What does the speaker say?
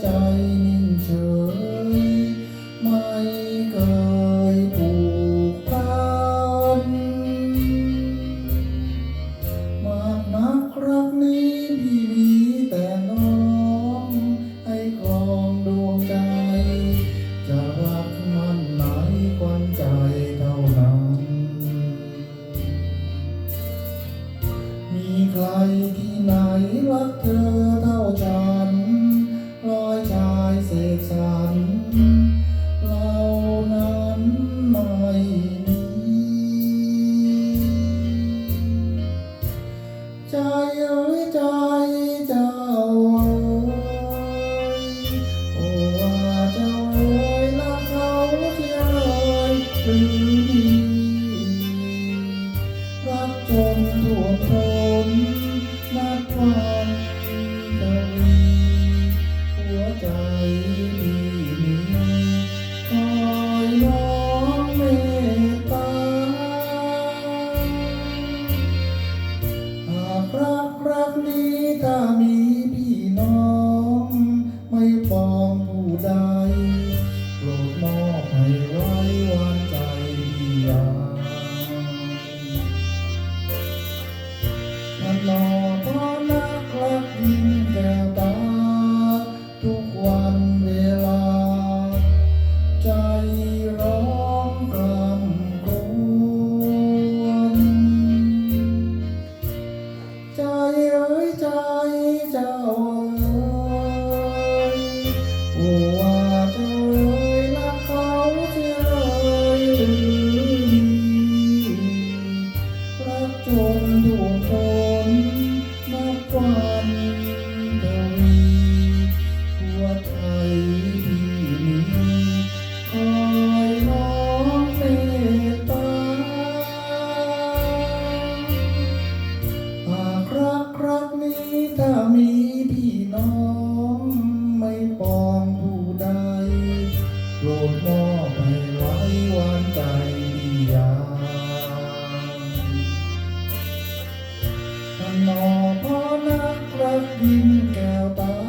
ใจนิ่งเฉย ไม่เคยผูกพันมากนักรักนี้พี่มีแต่น้อง ให้คองดวงใจ จะรักมันไหนควันใจเท่านั้น มีใครที่ไหนรักเธอเท่าใจ รักจนตัวมท้นนัควันจะมีหัวใจที่มีคอยน้องเมตตาหากรักรักนี้ถ้ามีพี่น้อง ไม่ฟ้องผู้ใดโปรดมอบให้ไว้วัน ใจเจ้าเอ้ยว่าเจ้าเอ้ยรักเขาเสียเลยหรือรักจนถูกทนมากกว่า พอนักรักยิ่งแก้วตา